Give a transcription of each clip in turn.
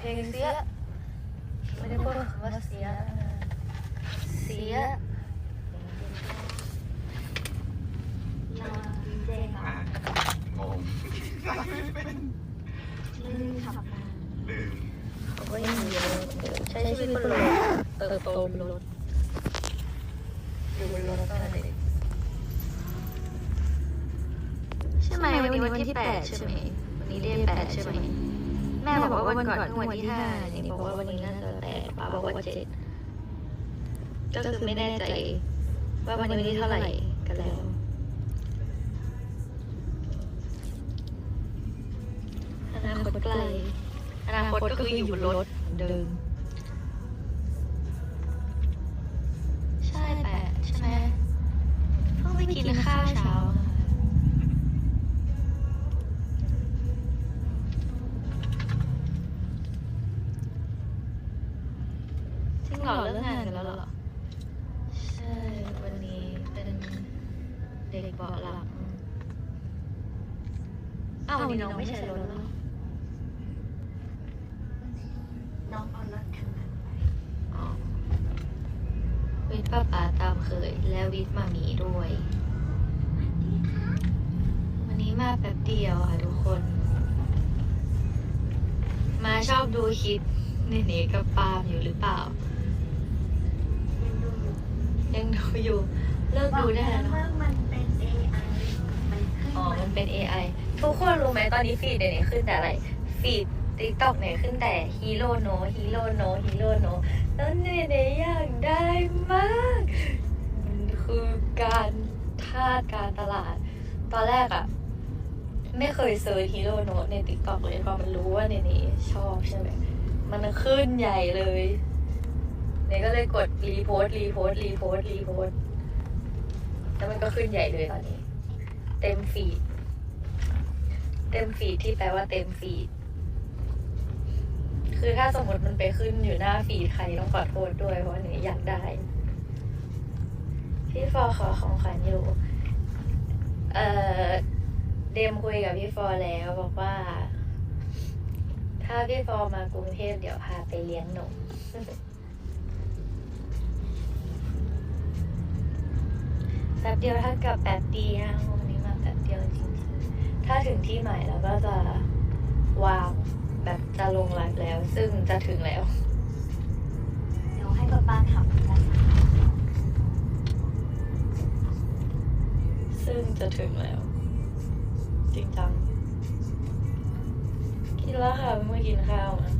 เพลงเสีย ไม่ได้พูดว่าเสีย เสียเราดีเจค่ะอะงงลืมขับมาลืมเขาก็ยังอยู่ใช้ชีวิตบนรถเติบโตบนรถอยู่บนรถตั้งแต่เด็กใช่ไหมวันนี้วันที่แปดใช่ไหมวันนี้เรียนแปดใช่ไหม แม่บอกว่าวันก่อนเพิ่งวันที่ห้านี่บอกว่าวันนี้น่าจะแปดป้าบอกว่าเจ็ดก็คือไม่แน่ใจ ว่าวันนี้วันที่เท่าไหร่กันแล้วอนาคตไกลอนาคตก็คืออยู่บนรถเหมือนเดิม ใช่แปดใช่ไหมเพิ่งไปกินข้าวเช้ามา ววันนี้น้องไม่ใช่รถเหรอน้องเอารถคันนั้นไปอ๋อวิทย์ป้าป๋าตามเคย และวิทย์มามีด้วย วันนี้มาแป๊บเดียวค่ะทุกคน มาชอบดูคลิปนี่นี่กับปาล์มอยู่หรือเปล่า ยังดูอยู่ยังดูอยู่ เลิกดูได้แล้วบอกเนาะว่ามันเป็น AI มันขึ้นอ๋อ มามันเป็น AI ทุกคนรู้ไหมตอนนี้ฟีดเดี๋ยวนี้ขึ้นแต่อะไร ฟีดติ๊กต็อกเนี่ยขึ้นแต่ฮีโร่โนฮีโร่โนฮีโร่โนแล้วเนเน่อยากได้มากมันคือการทาสการตลาด ตอนแรกอะไม่เคยเซิร์ชฮีโร่โนในติ๊กต็อกเลยพอมันรู้ว่าเนเน่ชอบใช่ไหมมันขึ้นใหญ่เลยเนี่ยก็เลยกดรีโพสต์รีโพสต์รีโพสต์รีโพสต์แล้วมันก็ขึ้นใหญ่เลยตอนนี้ เต็มฟีด เต็มฟีดที่แปลว่าเต็มฟีด คือถ้าสมมติมันไปขึ้นอยู่หน้าฟีดใครต้องขอโทษด้วยเพราะหนูอยากได้ พี่ฟอขอของขวัญอยู่ เอ่อ เดมคุยกับพี่ฟอแล้วบอกว่า ถ้าพี่ฟอมากรุงเทพเดี๋ยวพาไปเลี้ยงหนมแป๊บเดียวถ้ากลับแป๊บเดียว ถ้าถึงที่ใหม่แล้วก็จะวางแบบจะลงไลฟ์แล้ว ซึ่งจะถึงแล้ว เดี๋ยวให้ป้าป้าขับนะคะซึ่งจะถึงแล้ว จริงจัง กินแล้วค่ะเมื่อกินข้าวนะ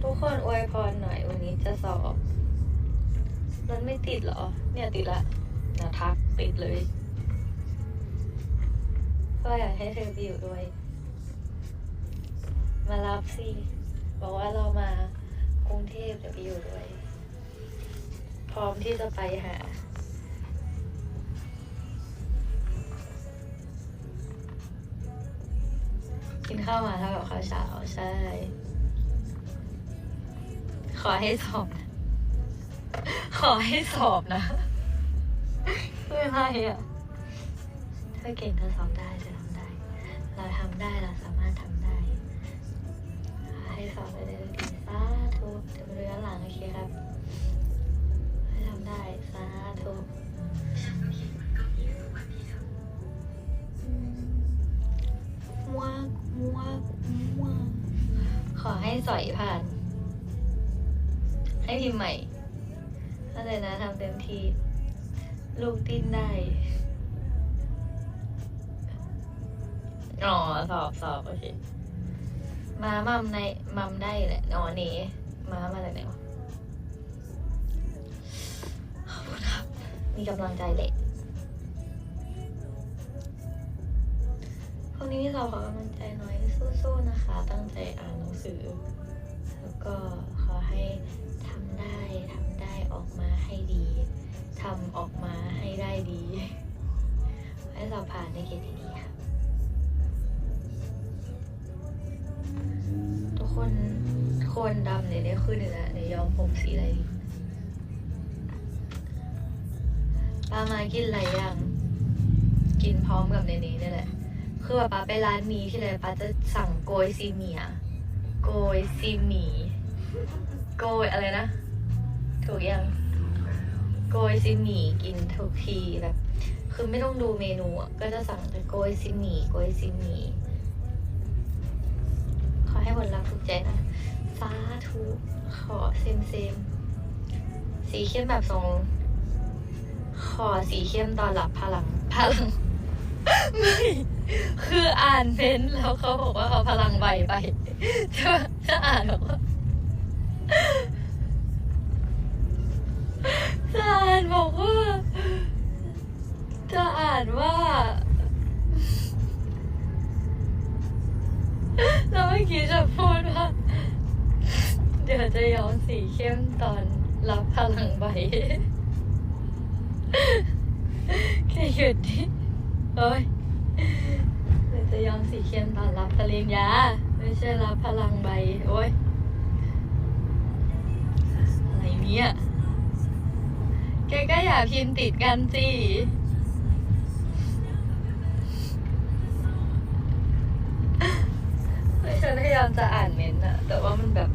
ทุกคนอวยพรหน่อยวันนี้จะสอบ รถไม่ติดเหรอ เนี่ยติดละนะทักติดเลยก็อยากให้เธอไปอยู่ด้วย มารับสิ บอกว่าเรามากรุงเทพเดี๋ยวไปอยู่ด้วย พร้อมที่จะไปหากินข้าวมาเท่ากับข้าวเช้าใช่ ขอให้สอบนะ ขอให้สอบนะคืออะไรอะเธอเก่งเธอสอบได้เธอทำได้ เราทำได้เราสามารถทำได้ขอให้สอบได้เลยดีสาธุเดี๋ยวไปดูย้อนหลังโอเคครับ ให้ทำได้สาธุมัวมัวมัวขอให้สอยผ่าน ให้พิมพ์ใหม่ เข้าใจนะทำเต็มที่ลูกติ้นได้ อ๋อ สอบสอบโอเค มามัมในมัมได้แหละนอนนี้มามาจากไหนวะขอบคุณครับ มีกำลังใจเด็กพรุ่งนี้พี่สาวขอกำลังใจหน่อยสู้ๆนะคะ ตั้งใจอ่านหนังสือ แล้วก็ข อให้ทำได้ทำได้ออกมาให้ดีทำออกมาให้ได้ดี ให้สอบผ่านในเกรดดีๆค่ะทุกคนคนดำเลยได้ขึ้นเลยนะเดี๋ยวยอมผมสีอะไรดีปลามากินอะไรยังกินพร้อมกับในนี้นี่แหละ คือว่าป้าไปร้านมีที่เลยป้าจะสั่งโกยซีเมีย โกยซีหมี โกยอะไรนะ ถูกยัง โกยซีหมี่กินทุกทีแบบคือไม่ต้องดูเมนูอะก็จะสั่งแต่โกยซีหมี่โกยซีหมี่ขอให้ผลลัพธ์ถูกใจนะสาธุขอเซมเซมสีเข้มแบบทรง ขอสีเข้มตอนหลับพลังพลังไม่คืออ่านเป็นแล้วเขาบอกว่าเขาพลังใบไปจะจะอ่านบอกว่า จะอ่านบอกว่าจะอ่านว่า แล้วเมื่อกี้จะพูดว่า เดี๋ยวจะย้อมสีเข้มตอนรับพลังใบแค่หยุดดิโอ้ยเดี๋ยวจะย้อมสีเข้มตอนรับปริญญาไม่ใช่รับพลังใบ โอ้ย อะไรเนี่ยแกก็อย่าพิมพ์ติดกันสิไม่ฉันพยายามจะอ่านเมนต์อะแต่ว่ามันแบบ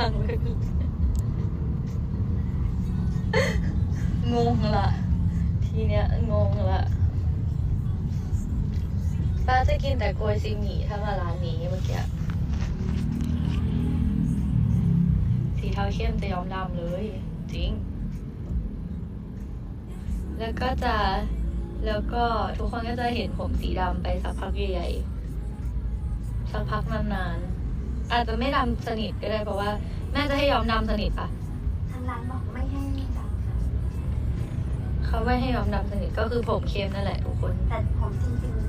ลังเลยงงละทีเนี้ยงงละป้าจะกินแต่โกยซีหมี่ถ้ามาร้านนี้เมื่อกี้ เทาเข้มจะย้อมดำเลย จริง แล้วก็จะแล้วก็ทุกคนก็จะเห็นผมสีดำไปสักพักใหญ่ๆสักพักนานๆอาจจะไม่ดำสนิทก็ได้เพราะว่า แม่จะให้ย้อมดำสนิทปะทางร้านบอกไม่ให้จับเขาไม่ให้ย้อมดำสนิทก็คือผมเข้มนั่นแหละทุกคน แต่ผมจริงๆ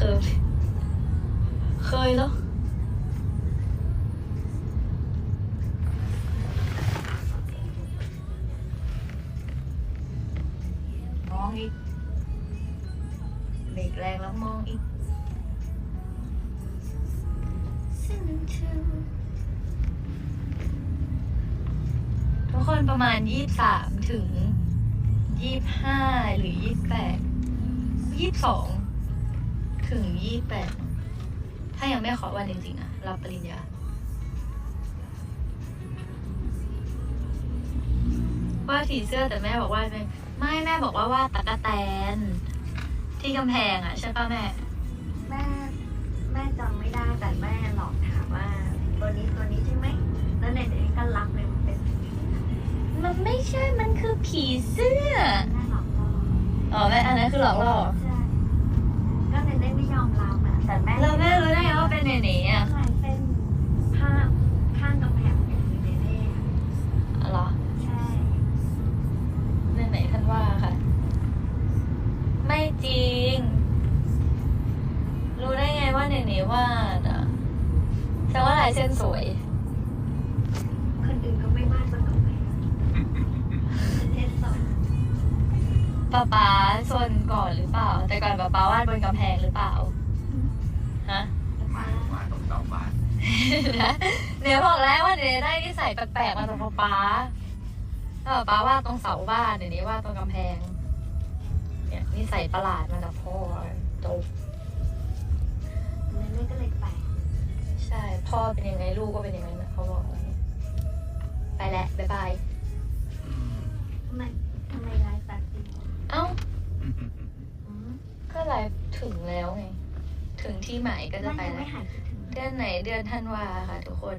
เคยเคยแล้วมองอีกเบรกแรงแล้วมองอีกทุกคนประมาณยี่สามถึงยี่ห้าหรือยี่แปดยี่สอง ถึงยี่แปดถ้ายังไม่ขอวันจริงๆอะรับปริญญา ว่าผีเสื้อแต่แม่บอกว่าไม่ไม่แม่บอกว่าว่าดตะกะแตน ที่กำแพงอะใช่ปะแม่ แม่แม่จำไม่ได้แต่แม่หลอกถามว่า ตัวนี้ตัวนี้ใช่ไหมแล้วในนี้ก็รับเลยมันเป็น มันไม่ใช่มันคือผีเสื้อ แม่หลอกล่ออ๋อแม่อันนั้นคือหลอกล่อ ใช่ อะแต่แม่เราแม่รู้ได้ไงว่าเป็นเนเน่อะใช่เป็นภาพข้างกำแพงเป็นเนเน่เหรอใช่เนเน่ท่านว่าค่ะ ไม่จริง รู้ได้ไงว่าเนเน่วาดอะแสดงว่าลายเส้นสวย คนอื่นก็ไม่วาดบนกำแพงเทสสอนป๊าป๊าซนก่อนหรือเปล่า แต่ก่อนป๊าป๊าวาดบนกำแพงหรือเปล่า เดี๋ยวบอกแล้วว่าเดี๋ยวได้นิสัยแปลกๆมาจากป๊าป๊าถ้าป๊าป๊าวาดตรงเสาบ้านเดี๋ยวนี้วาดตรงกำแพง เนี่ยนิสัยประหลาดมาจากพ่อจบเนเน่ก็เลยแปลกใช่ พ่อเป็นยังไงลูกก็เป็นอย่างนั้นนะเขาบอกอย่างนี้ไปแล้วบ๊ายบายอืมทำไมทำไมไลฟ์แป๊บเดียวเอ้าอืมก็ไลฟ์ถึงแล้วไง ถึงที่หมายก็จะไปไม่แล้วไม่หายคิดถึง เดือนไหนเดือนธันวาค่ะ ทุกคน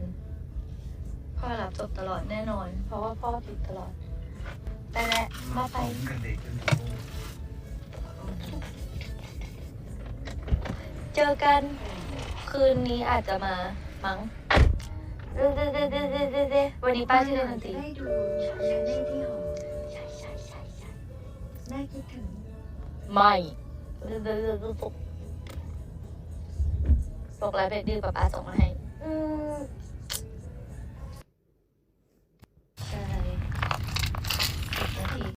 พ่อรับจบตลอดแน่นอน เพราะว่าพ่อติดตลอด ไปแล้วมาไปผมกับเด็กกันเจอกันคืนนี้อาจจะมามั้งเด้เด้เด้เด้เด้เด้เด้วันนี้ป้าชื่อเล่นดนตรีได้ดูชาแนลที่หอใช่ใช่ใช่ใช่แม่คิดถึงไม่เด้เด้เด้เด้ บอกแล้วเด็ดดื้อป้าป้าส่งมาให้ อืม